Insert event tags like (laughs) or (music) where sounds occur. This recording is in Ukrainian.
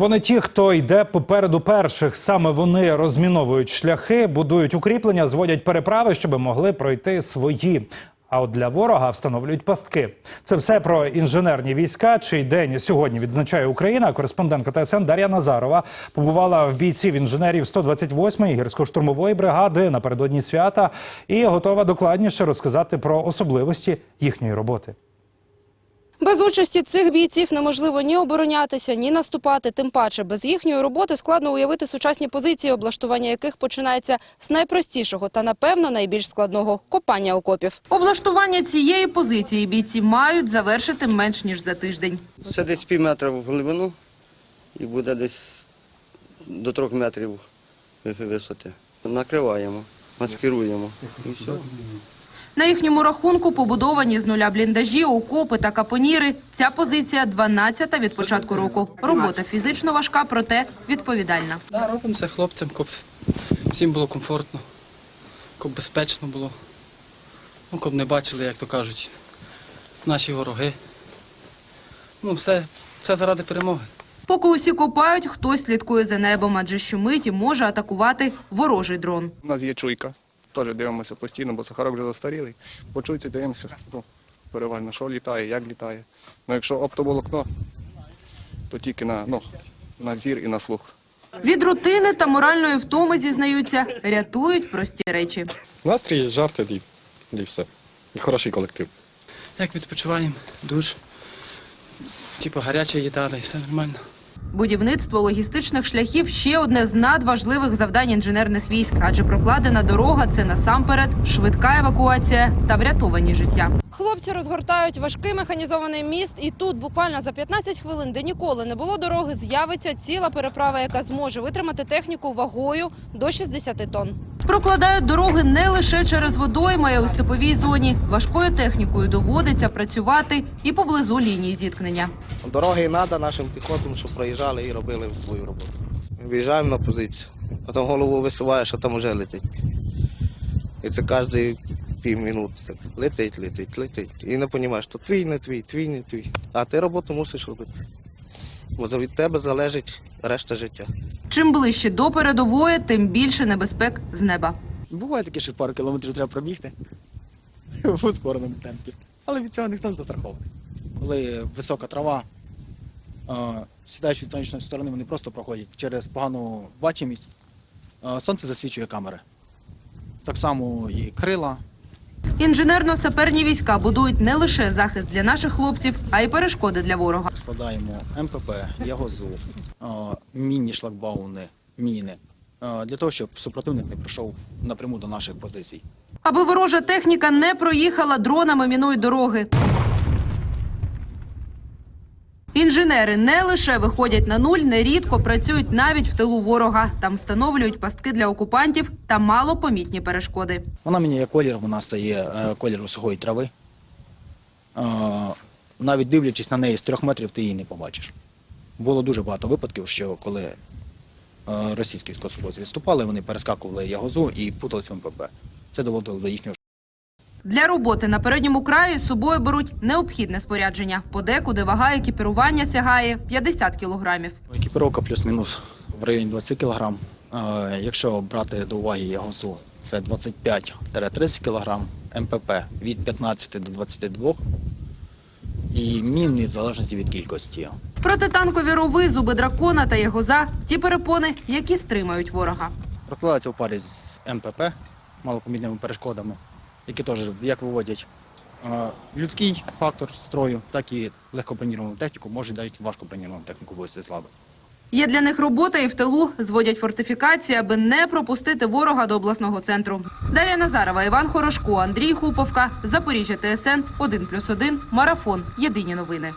Вони ті, хто йде попереду перших. Саме вони розміновують шляхи, будують укріплення, зводять переправи, щоб могли пройти свої. А от для ворога встановлюють пастки. Це все про інженерні війська. Чий день сьогодні відзначає Україна. Кореспондентка ТСН Дар'я Назарова побувала в бійців інженерів 128-ї гірсько-штурмової бригади напередодні свята і готова докладніше розказати про особливості їхньої роботи. Без участі цих бійців неможливо ні оборонятися, ні наступати. Тим паче, без їхньої роботи складно уявити сучасні позиції, облаштування яких починається з найпростішого та, напевно, найбільш складного – копання окопів. Облаштування цієї позиції бійці мають завершити менш ніж за тиждень. Це десь пів метра в глибину і буде десь до трьох метрів висоти. Накриваємо, маскируємо і все. На їхньому рахунку побудовані з нуля бліндажі, окопи та капоніри. Ця позиція 12-та від початку року. Робота фізично важка, проте відповідальна. Да, робимо це хлопцям, щоб всім було комфортно, щоб безпечно було. Ну, щоб не бачили, як то кажуть, наші вороги. Ну, все, все заради перемоги. Поки усі копають, хтось слідкує за небом, адже щомиті може атакувати ворожий дрон. У нас є чуйка. Теж дивимося постійно, бо сахарок вже застарілий. По чуйці дивимося, ну, перевально, що літає, як літає. Ну, якщо оптоволокно, то тільки на, ну, на зір і на слух. Від рутини та моральної втоми, зізнаються, рятують прості речі. Настрій, жарти і, і все. І хороший колектив. Як відпочиваємо, душ, типу гаряча їда, і все нормально. Будівництво логістичних шляхів – ще одне з надважливих завдань інженерних військ, адже прокладена дорога – це насамперед швидка евакуація та врятовані життя. Хлопці розгортають важкий механізований міст, і тут буквально за 15 хвилин, де ніколи не було дороги, з'явиться ціла переправа, яка зможе витримати техніку вагою до 60 тонн. Прокладають дороги не лише через водойми, а й у степовій зоні. Важкою технікою доводиться працювати і поблизу лінії зіткнення. Дороги треба нашим піхотам, щоб проїжджали і робили свою роботу. Виїжджаємо на позицію, потім голову висуваєш, а там вже летить. І це кожні пів минути. Так летить, летить, летить. І не розумієш, то твій, не твій, твій, не твій. А ти роботу мусиш робити. Бо від тебе залежить решта життя. Чим ближче до передової, тим більше небезпек з неба. Буває таке, що пару кілометрів треба пробігти (laughs) в ускореному темпі. Але від цього ніхто не застрахований. Коли висока трава, сідаєш від сонячної сторони, вони просто проходять через погану бачимість. Сонце засвічує камери. Так само і крила. Інженерно-саперні війська будують не лише захист для наших хлопців, а й перешкоди для ворога. Складаємо МПП, ягозу, мінні шлагбауни, міни. Для того, щоб супротивник не прийшов напряму до наших позицій. Аби ворожа техніка не проїхала, дронами мінують дороги. Інженери не лише виходять на нуль, нерідко працюють навіть в тилу ворога. Там встановлюють пастки для окупантів та малопомітні перешкоди. Вона міняє колір, вона стає е, кольору сухої трави. Е, навіть дивлячись на неї з трьох метрів, ти її не побачиш. Було дуже багато випадків, що коли е, російські військовослужбовці відступали, вони перескакували ягозу і путалися в МПП. Це доводило до їхнього Для роботи на передньому краї з собою беруть необхідне спорядження. Подекуди вага екіпірування сягає 50 кілограмів. екіпіровка плюс-мінус в районі 20 кг. Е, якщо брати до уваги ягозу, це 25-30 кг, МПП від 15 до 22 і міни в залежності від кількості. Протитанкові рови, зуби дракона та ягоза – ті перепони, які стримають ворога. Прокладається в парі з МПП, малопомітними перешкодами, які теж як виводять людський фактор строю, так і легкоброніровану техніку, може навіть важкоброніровану техніку вивести ладу. Є для них робота і в тилу зводять фортифікації, аби не пропустити ворога до обласного центру. Дар'я Назарова, Іван Хорошко, Андрій Хуповка, Запоріжжя ТСН 1+,1, Марафон. Єдині новини.